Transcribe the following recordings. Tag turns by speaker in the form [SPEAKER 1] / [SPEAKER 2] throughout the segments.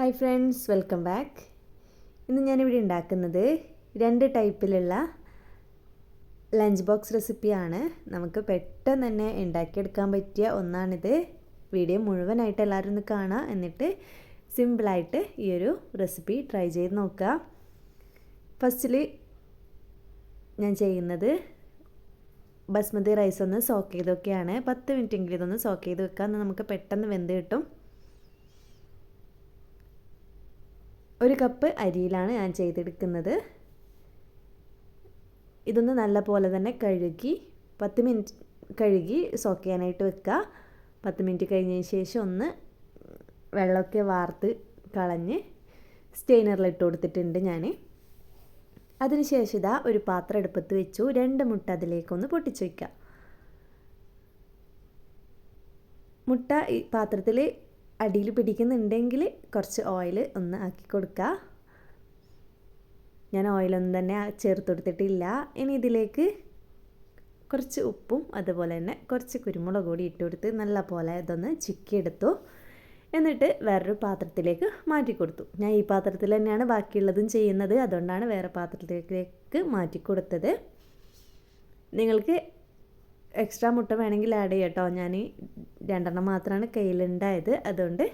[SPEAKER 1] Hi friends welcome back ഇന്ന് ഞാനിവിടെ ഉണ്ടാക്കുന്നത് രണ്ട് ടൈപ്പിലുള്ള ലഞ്ച് ബോക്സ് റെസിപ്പിയാണ് നമുക്ക് പെട്ടെന്ന് തന്നെ ഉണ്ടാക്കിയെടുക്കാൻ പറ്റിയ ഒന്നാണിത്. വീഡിയോ മുഴുവനായിട്ട് എല്ലാവരും ഒന്ന് കാണാം. എന്നിട്ട് സിമ്പിളായിട്ട് ഈ ഒരു റെസിപ്പി ട്രൈ ചെയ്ത് നോക്കുക ഫസ്റ്റിൽ ഞാൻ ചെയ്യുന്നത് ബസ്മതി റൈസ് ഒന്ന് സോക്ക് ചെയ്തൊക്കെയാണ് പത്ത് മിനിറ്റെങ്കിലും ഇതൊന്ന് സോക്ക് ചെയ്ത് വെക്കുക എന്നാൽ നമുക്ക് പെട്ടെന്ന് വെന്ത് കിട്ടും. ഒരു കപ്പ് അരിയിലാണ് ഞാൻ ചെയ്തെടുക്കുന്നത്. ഇതൊന്ന് നല്ല പോലെ തന്നെ കഴുകി പത്ത് മിനിറ്റ് കഴുകി സോക്ക് ചെയ്യാനായിട്ട് വെക്കുക. പത്ത് മിനിറ്റ് കഴിഞ്ഞതിന് ശേഷം ഒന്ന് വെള്ളമൊക്കെ വാർത്ത് കളഞ്ഞ് സ്റ്റെയിനറിൽ ഇട്ട് കൊടുത്തിട്ടുണ്ട് ഞാൻ. അതിനുശേഷം ഇതാ ഒരു പാത്രം എടുപ്പത്ത് വെച്ചു. രണ്ട് മുട്ട അതിലേക്കൊന്ന് പൊട്ടിച്ചു വയ്ക്കുക മുട്ട ഈ പാത്രത്തിൽ അടിയിൽ പിടിക്കുന്നുണ്ടെങ്കിൽ കുറച്ച് ഓയിൽ ഒന്ന് ആക്കി കൊടുക്കുക. ഞാൻ ഓയിലൊന്നും തന്നെ ചേർത്ത് കൊടുത്തിട്ടില്ല. ഇനി ഇതിലേക്ക് കുറച്ച് ഉപ്പും അതുപോലെ തന്നെ കുറച്ച് കുരുമുളക് കൂടി ഇട്ട് കൊടുത്ത് നല്ല പോലെ ഇതൊന്ന് ചിക്കിയെടുത്തു. എന്നിട്ട് വേറൊരു പാത്രത്തിലേക്ക് മാറ്റി കൊടുത്തു. ഞാൻ ഈ പാത്രത്തിൽ തന്നെയാണ് ബാക്കിയുള്ളതും ചെയ്യുന്നത്. അതുകൊണ്ടാണ് വേറെ പാത്രത്തിലേക്ക് മാറ്റി കൊടുത്തത്. നിങ്ങൾക്ക് എക്സ്ട്രാ മുട്ട വേണമെങ്കിൽ ആഡ് ചെയ്യാം കേട്ടോ ഞാൻ രണ്ടെണ്ണം മാത്രമാണ് കയ്യിലുണ്ടായത്. അതുകൊണ്ട്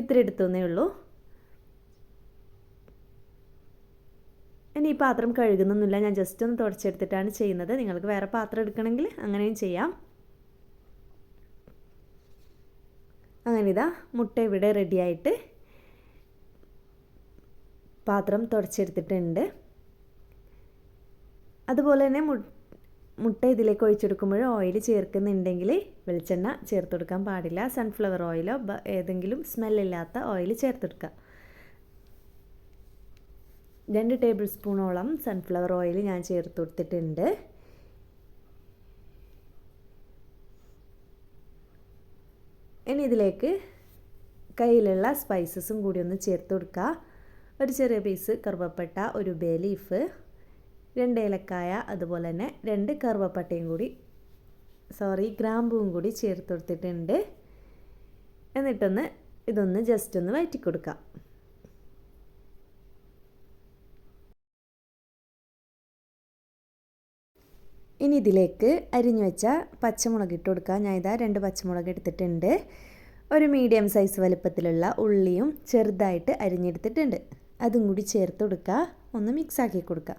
[SPEAKER 1] ഇത്ര എടുത്തേ ഉള്ളൂ. ഇനി ഈ പാത്രം കഴുകുന്നൊന്നുമില്ല. ഞാൻ ജസ്റ്റ് ഒന്ന് തുടച്ചെടുത്തിട്ടാണ് ചെയ്യുന്നത്. നിങ്ങൾക്ക് വേറെ പാത്രം എടുക്കണമെങ്കിൽ അങ്ങനെയും ചെയ്യാം. അങ്ങനെ ഇതാ മുട്ട ഇവിടെ റെഡിയായിട്ട് പാത്രം തുടച്ചെടുത്തിട്ടുണ്ട്. അതുപോലെ തന്നെ മുട്ട ഇതിലേക്ക് ഒഴിച്ചെടുക്കുമ്പോൾ ഓയിൽ ചേർക്കുന്നുണ്ടെങ്കിൽ വെളിച്ചെണ്ണ ചേർത്ത് കൊടുക്കാൻ പാടില്ല സൺഫ്ലവർ ഓയിലോ ഏതെങ്കിലും സ്മെല്ലില്ലാത്ത ഓയിൽ ചേർത്തെടുക്കുക. രണ്ട് ടേബിൾ സ്പൂണോളം സൺഫ്ലവർ ഓയിൽ ഞാൻ ചേർത്ത് കൊടുത്തിട്ടുണ്ട് ഇനി ഇതിലേക്ക് കയ്യിലുള്ള സ്പൈസസും കൂടി ഒന്ന് ചേർത്ത് കൊടുക്കുക ഒരു ചെറിയ പീസ് കറുവപ്പട്ട ഒരു ബേ ലീഫ് രണ്ട് ഏലക്കായ അതുപോലെ തന്നെ രണ്ട് കറുവപ്പട്ടയും കൂടി സോറി ഗ്രാമ്പുവും കൂടി ചേർത്ത് കൊടുത്തിട്ടുണ്ട്. എന്നിട്ടൊന്ന് ഇതൊന്ന് ജസ്റ്റ് ഒന്ന് വയറ്റി കൊടുക്കാം. ഇനി ഇതിലേക്ക് അരിഞ്ഞു വെച്ച പച്ചമുളക് ഇട്ട് കൊടുക്കുക ഞാൻ ഇതാ രണ്ട് പച്ചമുളക് എടുത്തിട്ടുണ്ട്. ഒരു മീഡിയം സൈസ് വലുപ്പത്തിലുള്ള ഉള്ളിയും ചെറുതായിട്ട് അരിഞ്ഞെടുത്തിട്ടുണ്ട്. അതും കൂടി ചേർത്ത് കൊടുക്കുക ഒന്ന് മിക്സാക്കി കൊടുക്കുക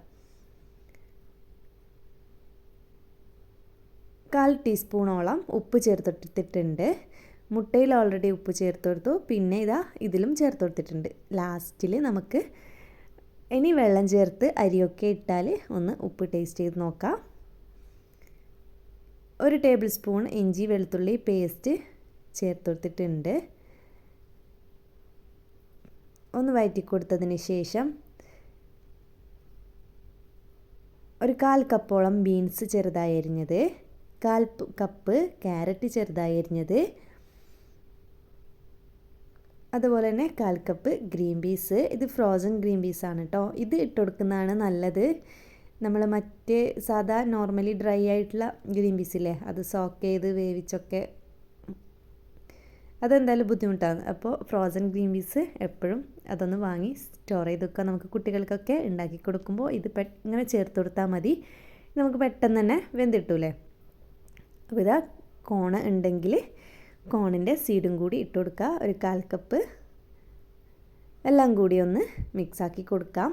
[SPEAKER 1] കാൽ ടീസ്പൂണോളം ഉപ്പ് ചേർത്തെടുത്തിട്ടുണ്ട് മുട്ടയിൽ ഓൾറെഡി ഉപ്പ് ചേർത്ത് കൊടുത്തു പിന്നെ ഇതാ ഇതിലും ചേർത്ത് കൊടുത്തിട്ടുണ്ട് ലാസ്റ്റിൽ നമുക്ക് ഇനി വെള്ളം ചേർത്ത് അരിയൊക്കെ ഇട്ടാൽ ഒന്ന് ഉപ്പ് ടേസ്റ്റ് ചെയ്ത് നോക്കാം. ഒരു ടേബിൾ സ്പൂൺ ഇഞ്ചി വെളുത്തുള്ളി പേസ്റ്റ് ചേർത്ത് കൊടുത്തിട്ടുണ്ട് ഒന്ന് വയറ്റി കൊടുത്തതിന് ശേഷം ഒരു കാൽ കപ്പോളം ബീൻസ് ചെറുതായി അരിഞ്ഞത്. കാൽ കപ്പ് ക്യാരറ്റ് ചെറുതായി അരിഞ്ഞത് അതുപോലെ തന്നെ കാൽ കപ്പ് ഗ്രീൻ പീസ്. ഇത് ഫ്രോസൺ ഗ്രീൻ പീസാണ് കേട്ടോ ഇത് ഇട്ട് കൊടുക്കുന്നതാണ് നല്ലത്. നമ്മൾ മറ്റ് സാധാ നോർമലി ഡ്രൈ ആയിട്ടുള്ള ഗ്രീൻ പീസില്ലേ അത് സോക്ക് ചെയ്ത് വേവിച്ചൊക്കെ. അതെന്തായാലും ബുദ്ധിമുട്ടാണ്. അപ്പോൾ ഫ്രോസൺ ഗ്രീൻ പീസ് എപ്പോഴും അതൊന്ന് വാങ്ങി സ്റ്റോർ ചെയ്ത് വെക്കുക. നമുക്ക് കുട്ടികൾക്കൊക്കെ ഉണ്ടാക്കി കൊടുക്കുമ്പോൾ ഇത് പെ ഇങ്ങനെ ചേർത്ത് കൊടുത്താൽ മതി. നമുക്ക് പെട്ടെന്ന് തന്നെ വെന്തിട്ടൂലേ അപ്പോൾ ഇതാ കോണ ഉണ്ടെങ്കിൽ കോണിന്റെ സീഡും കൂടി ഇട്ട് കൊടുക്കുക ഒരു കാൽ കപ്പ് എല്ലാം കൂടി ഒന്ന് മിക്സാക്കി കൊടുക്കാം.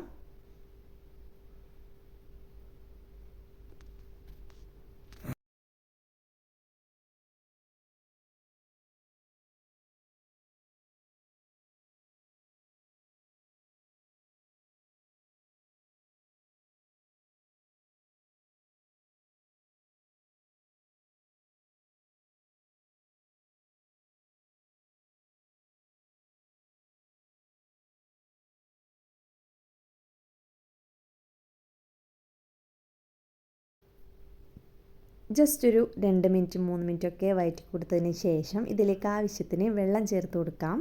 [SPEAKER 1] ജസ്റ്റ് ഒരു രണ്ട് മിനിറ്റ് മൂന്ന് മിനിറ്റ് ഒക്കെ വയറ്റി കൊടുത്തതിന് ശേഷം ഇതിലേക്ക് ആവശ്യത്തിന് വെള്ളം ചേർത്ത് കൊടുക്കാം.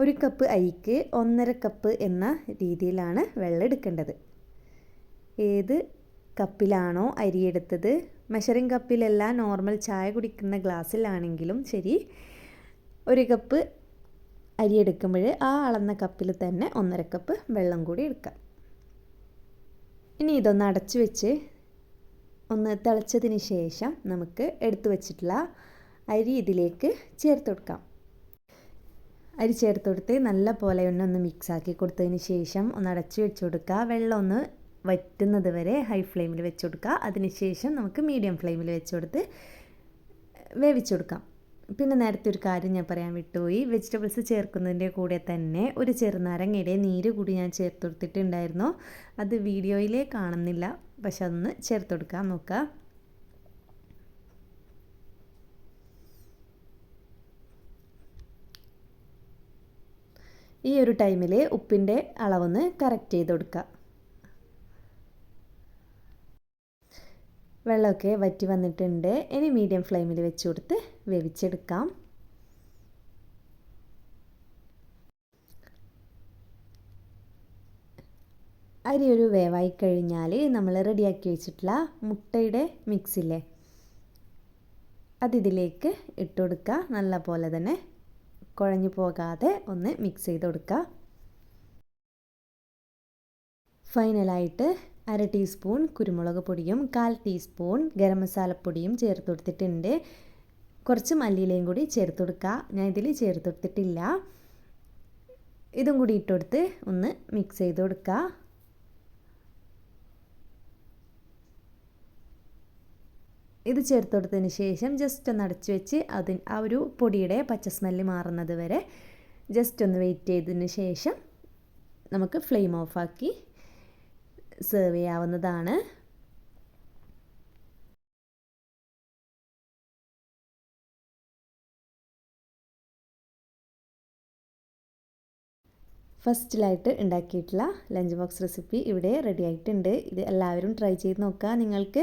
[SPEAKER 1] ഒരു കപ്പ് അരിക്ക് ഒന്നര കപ്പ് എന്ന രീതിയിലാണ് വെള്ളം എടുക്കേണ്ടത്. ഏത് കപ്പിലാണോ അരി എടുത്തത് മെഷറിംഗ് കപ്പിലല്ല നോർമൽ ചായ കുടിക്കുന്ന ഗ്ലാസ്സിലാണെങ്കിലും ശരി ഒരു കപ്പ് അരി എടുക്കുമ്പോൾ ആ അളന്ന കപ്പിൽ തന്നെ ഒന്നര കപ്പ് വെള്ളം കൂടി എടുക്കാം. ഇനി ഇതൊന്ന് അടച്ചു വെച്ച് ഒന്ന് തിളച്ചതിന് ശേഷം നമുക്ക് എടുത്തു വച്ചിട്ടുള്ള അരി ഇതിലേക്ക് ചേർത്ത് കൊടുക്കാം. അരി ചേർത്ത് കൊടുത്ത് നല്ല പോലെ ഒന്ന് ഒന്ന് മിക്സ് ആക്കി കൊടുത്തതിന് ശേഷം ഒന്ന് അടച്ചു വെച്ച് കൊടുക്കുക. വെള്ളം ഒന്ന് വറ്റുന്നത് വരെ ഹൈ ഫ്ലെയിമിൽ വെച്ച് കൊടുക്കുക. അതിനുശേഷം നമുക്ക് മീഡിയം ഫ്ലെയിമിൽ വെച്ച് കൊടുത്ത് വേവിച്ചു കൊടുക്കാം. പിന്നെ നേരത്തെ ഒരു കാര്യം ഞാൻ പറയാൻ വിട്ടുപോയി. വെജിറ്റബിൾസ് ചേർക്കുന്നതിന്റെ കൂടെ തന്നെ ഒരു ചെറുനാരങ്ങയുടെ നീര് കൂടി ഞാൻ ചേർത്ത് കൊടുത്തിട്ടുണ്ടായിരുന്നു. അത് വീഡിയോയിലേ കാണുന്നില്ല. പക്ഷെ അതൊന്ന് ചേർത്ത് കൊടുക്കാൻ നോക്കുക ഈ ഒരു ടൈമിൽ ഉപ്പിന്റെ അളവൊന്ന് കറക്റ്റ് ചെയ്ത് കൊടുക്കുക വെള്ളമൊക്കെ വറ്റി വന്നിട്ടുണ്ട്. ഇനി മീഡിയം ഫ്ലെയിമിൽ വെച്ച് കൊടുത്ത് വേവിച്ചെടുക്കാം. അരി ഒരു വേവായി കഴിഞ്ഞാൽ നമ്മൾ റെഡിയാക്കി വെച്ചിട്ടുള്ള മുട്ടയുടെ മിക്സില്ലേ അതിതിലേക്ക് ഇട്ട് കൊടുക്കുക നല്ല പോലെ തന്നെ കുഴഞ്ഞു പോകാതെ ഒന്ന് മിക്സ് ചെയ്ത് കൊടുക്കുക ഫൈനലായിട്ട് അര ടീസ്പൂൺ കുരുമുളക് പൊടിയും കാൽ ടീസ്പൂൺ ഗരം മസാലപ്പൊടിയും ചേർത്ത് കൊടുത്തിട്ടുണ്ട്. കുറച്ച് മല്ലിയിലയും കൂടി ചേർത്ത് കൊടുക്കുക ഞാൻ ഇതിൽ ചേർത്ത് കൊടുത്തിട്ടില്ല. ഇതും കൂടി ഇട്ടുകൊടുത്ത് ഒന്ന് മിക്സ് ചെയ്ത് കൊടുക്കുക ഇത് ചേർത്ത് കൊടുത്തതിന് ശേഷം ജസ്റ്റ് ഒന്ന് അടച്ചു വെച്ച് അതിന് ആ ഒരു പൊടിയുടെ പച്ച സ്മെല്ല് മാറുന്നത് വരെ ജസ്റ്റ് ഒന്ന് വെയിറ്റ് ചെയ്തതിന് ശേഷം നമുക്ക് ഫ്ലെയിം ഓഫാക്കി സെർവ് ചെയ്യാവുന്നതാണ്. ഫസ്റ്റിലായിട്ട് ഉണ്ടാക്കിയിട്ടുള്ള ലഞ്ച് ബോക്സ് റെസിപ്പി ഇവിടെ റെഡി ആയിട്ടുണ്ട് ഇത് എല്ലാവരും ട്രൈ ചെയ്ത് നോക്കുക. നിങ്ങൾക്ക്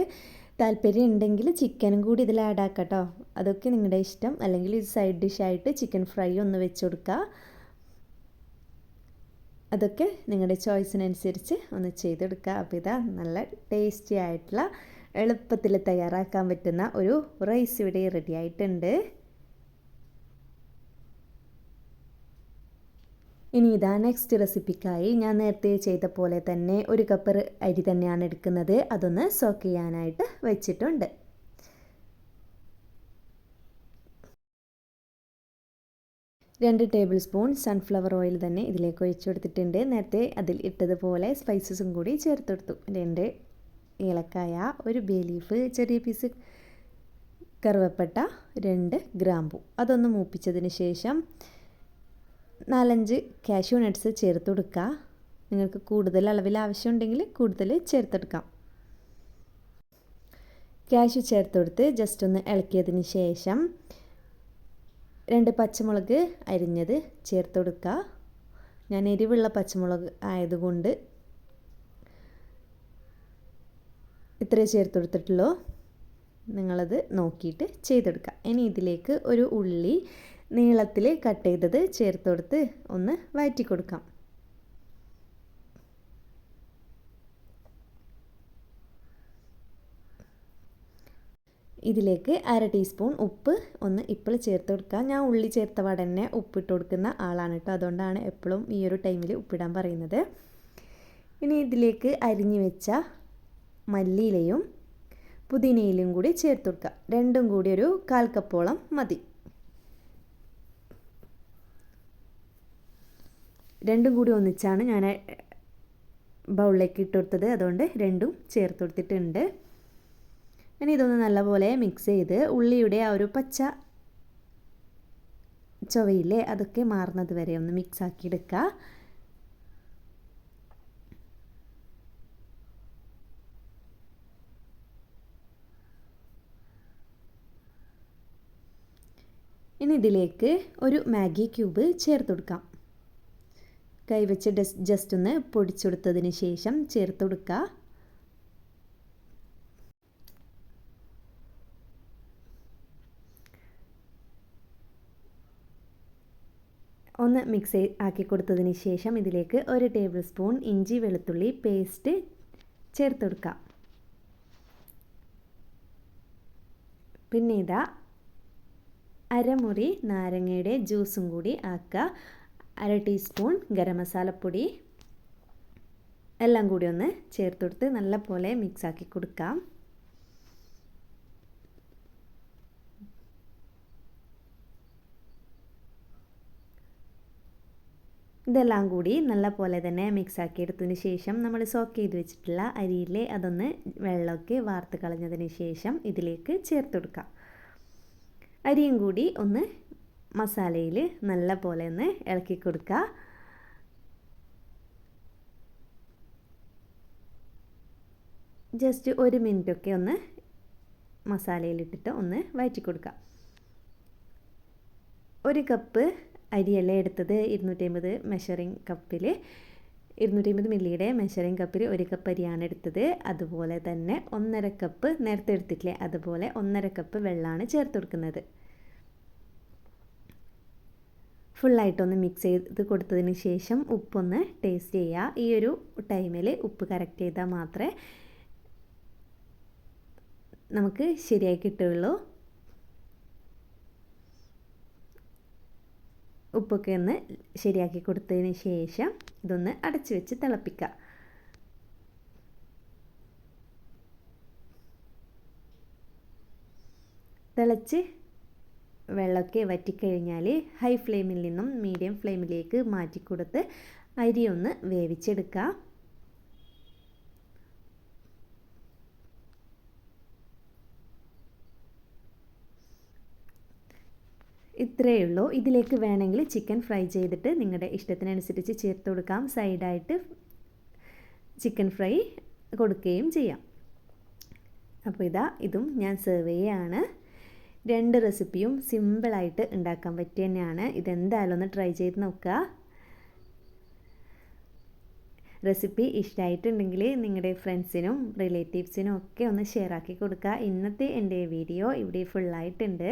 [SPEAKER 1] താല്പര്യം ഉണ്ടെങ്കിൽ ചിക്കനും കൂടി ഇതിൽ ആഡ് ആക്കാം കേട്ടോ. അതൊക്കെ നിങ്ങളുടെ ഇഷ്ടം. അല്ലെങ്കിൽ ഇത് സൈഡ് ഡിഷായിട്ട് ചിക്കൻ ഫ്രൈ ഒന്ന് വെച്ച് കൊടുക്കുക. അതൊക്കെ നിങ്ങളുടെ ചോയ്സിനനുസരിച്ച് ഒന്ന് ചെയ്തെടുക്കുക. അപ്പോൾ ഇതാ നല്ല ടേസ്റ്റി ആയിട്ടുള്ള എളുപ്പത്തിൽ തയ്യാറാക്കാൻ പറ്റുന്ന ഒരു റൈസ് ഇവിടെ റെഡി ആയിട്ടുണ്ട്. ഇനി ഇതാ നെക്സ്റ്റ് റെസിപ്പിക്കായി ഞാൻ നേരത്തെ ചെയ്ത പോലെ തന്നെ ഒരു കപ്പ് അരി തന്നെയാണ് എടുക്കുന്നത്. അതൊന്ന് സോക്ക് ചെയ്യാനായിട്ട് വെച്ചിട്ടുണ്ട്. രണ്ട് ടേബിൾ സ്പൂൺ സൺഫ്ലവർ ഓയിൽ തന്നെ ഇതിലേക്ക് ഒഴിച്ചു കൊടുത്തിട്ടുണ്ട്. നേരത്തെ അതിൽ ഇട്ടതുപോലെ സ്പൈസസും കൂടി ചേർത്തെടുത്തു രണ്ട് ഏലക്കായ ഒരു ബേ ലീഫ് ചെറിയ പീസ് കറുവപ്പട്ട രണ്ട് ഗ്രാമ്പു. അതൊന്ന് മൂപ്പിച്ചതിന് ശേഷം നാലഞ്ച് കാഷ്യൂ നട്ട്സ് ചേർത്ത് കൊടുക്കുക. നിങ്ങൾക്ക് കൂടുതൽ അളവിൽ ആവശ്യമുണ്ടെങ്കിൽ കൂടുതൽ ചേർത്തെടുക്കാം കാഷ്യൂ ചേർത്ത് കൊടുത്ത് ജസ്റ്റ് ഒന്ന് ഇളക്കിയതിന് ശേഷം രണ്ട് പച്ചമുളക് അരിഞ്ഞത് ചേർത്ത് കൊടുക്കുക ഞാൻ എരിവുള്ള പച്ചമുളക് ആയതുകൊണ്ട് ഇത്രേ ചേർത്ത് കൊടുത്തിട്ടുള്ളൂ നിങ്ങളത് നോക്കിയിട്ട് ചെയ്തെടുക്കുക. ഇനി ഇതിലേക്ക് ഒരു ഉള്ളി നീളത്തിൽ കട്ട് ചെയ്തത് ചേർത്ത് കൊടുത്ത് ഒന്ന് വഴറ്റി കൊടുക്കാം ഇതിലേക്ക് അര ടീസ്പൂൺ ഉപ്പ് ഒന്ന് ഇപ്പോൾ ചേർത്ത് കൊടുക്കുക ഞാൻ ഉള്ളി ചേർത്ത പാടെ ഉപ്പിട്ട് കൊടുക്കുന്ന ആളാണ് കേട്ടോ അതുകൊണ്ടാണ് എപ്പോഴും ഈ ഒരു ടൈമിൽ ഉപ്പിടാൻ പറയുന്നത്. ഇനി ഇതിലേക്ക് അരിഞ്ഞു വെച്ച മല്ലിയിലയും പുതിനയിലും കൂടി ചേർത്ത് കൊടുക്കുക രണ്ടും കൂടി ഒരു കാൽ കപ്പോളം മതി. രണ്ടും കൂടി ഒന്നിച്ചാണ് ഞാൻ ബൗളിലേക്ക് ഇട്ട് കൊടുത്തത്. അതുകൊണ്ട് രണ്ടും ചേർത്ത് കൊടുത്തിട്ടുണ്ട്. ഇനി ഇതൊന്ന് നല്ലപോലെ മിക്സ് ചെയ്ത് ഉള്ളിയുടെ ആ ഒരു പച്ച ചൊവയില്ലേ അതൊക്കെ മാറുന്നത് വരെ ഒന്ന് മിക്സ് ആക്കി എടുക്കുക ഇനി ഇതിലേക്ക് ഒരു മാഗി ക്യൂബ് ചേർത്ത് കൊടുക്കാം. കൈവച്ച് ഡസ് ജസ്റ്റ് ഒന്ന് പൊടിച്ചെടുത്തതിന് ശേഷം ചേർത്ത് കൊടുക്കുക ഒന്ന് മിക്സ് ആക്കി കൊടുത്തതിന് ശേഷം ഇതിലേക്ക് ഒരു ടേബിൾ സ്പൂൺ ഇഞ്ചി വെളുത്തുള്ളി പേസ്റ്റ് ചേർത്ത് കൊടുക്കാം പിന്നെ ഇതാ അരമുറി നാരങ്ങയുടെ ജ്യൂസും കൂടി ആക്കുക. അര ടീസ്പൂൺ ഗരം മസാലപ്പൊടി. എല്ലാം കൂടി ഒന്ന് ചേർത്ത് കൊടുത്ത് നല്ല പോലെ മിക്സാക്കി കൊടുക്കാം. ഇതെല്ലാം കൂടി നല്ല പോലെ തന്നെ മിക്സാക്കി എടുത്തതിന് ശേഷം നമ്മൾ സോക്ക് ചെയ്ത് വെച്ചിട്ടുള്ള അരിയിൽ അതൊന്ന് വെള്ളമൊക്കെ വാർത്ത് കളഞ്ഞതിന് ശേഷം ഇതിലേക്ക് ചേർത്ത് കൊടുക്കാം. അരിയും കൂടി ഒന്ന് മസാലയിൽ നല്ല പോലെ ഒന്ന് ഇളക്കി കൊടുക്കുക. ജസ്റ്റ് ഒരു മിനിറ്റൊക്കെ ഒന്ന് മസാലയിലിട്ടിട്ട് ഒന്ന് വയറ്റി കൊടുക്കുക. ഒരു കപ്പ് അരിയല്ല എടുത്തത്? ഇരുന്നൂറ്റി അമ്പത് മെഷറിങ് കപ്പിൽ ഇരുന്നൂറ്റി അമ്പത് മില്ലിയുടെ മെഷറിങ് കപ്പിൽ ഒരു കപ്പ് അരിയാണ് എടുത്തത്. അതുപോലെ തന്നെ ഒന്നര കപ്പ് നേരത്തെ എടുത്തിട്ടില്ലേ? അതുപോലെ ഒന്നര കപ്പ് വെള്ളമാണ് ചേർത്ത് കൊടുക്കുന്നത്. ഫുള്ളായിട്ടൊന്ന് മിക്സ് ചെയ്ത് കൊടുത്തതിന് ശേഷം ഉപ്പൊന്ന് ടേസ്റ്റ് ചെയ്യുക ഈ ഒരു ടൈമിൽ ഉപ്പ് കറക്റ്റ് ചെയ്താൽ മാത്രമേ നമുക്ക് ശരിയായി കിട്ടുകയുള്ളൂ. ഉപ്പൊക്കെ ഒന്ന് ശരിയാക്കി കൊടുത്തതിന് ശേഷം ഇതൊന്ന് അടച്ചു വെച്ച് തിളപ്പിക്കുക. തിളച്ച് വെള്ളമൊക്കെ വറ്റിക്കഴിഞ്ഞാൽ ഹൈ ഫ്ലെയിമിൽ നിന്നും മീഡിയം ഫ്ലെയിമിലേക്ക് മാറ്റിക്കൊടുത്ത് അരി ഒന്ന് വേവിച്ചെടുക്കുക. ഇത്രയേ ഉള്ളൂ. ഇതിലേക്ക് വേണമെങ്കിൽ ചിക്കൻ ഫ്രൈ ചെയ്തിട്ട് നിങ്ങളുടെ ഇഷ്ടത്തിനനുസരിച്ച് ചേർത്ത് കൊടുക്കാം. സൈഡായിട്ട് ചിക്കൻ ഫ്രൈ കൊടുക്കുകയും ചെയ്യാം. അപ്പോൾ ഇതാ ഇതും ഞാൻ സെർവ് ചെയ്യാണ്. രണ്ട് റെസിപ്പിയും സിമ്പിളായിട്ട് ഉണ്ടാക്കാൻ പറ്റിയ തന്നെയാണ്. ഇതെന്തായാലും ഒന്ന് ട്രൈ ചെയ്ത് നോക്കുക. റെസിപ്പി ഇഷ്ടമായിട്ടുണ്ടെങ്കിൽ നിങ്ങളുടെ ഫ്രണ്ട്സിനും റിലേറ്റീവ്സിനും ഒക്കെ ഒന്ന് ഷെയർ ആക്കി കൊടുക്കുക. ഇന്നത്തെ എന്റെ വീഡിയോ ഇവിടെ ഫുള്ളായിട്ടുണ്ട്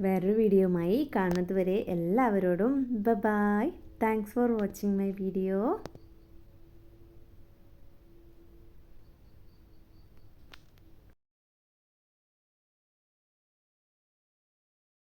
[SPEAKER 1] വേറൊരു വീഡിയോയുമായി കാണുന്നത് വരെ എല്ലാവരോടും ബ bye thanks for watching my video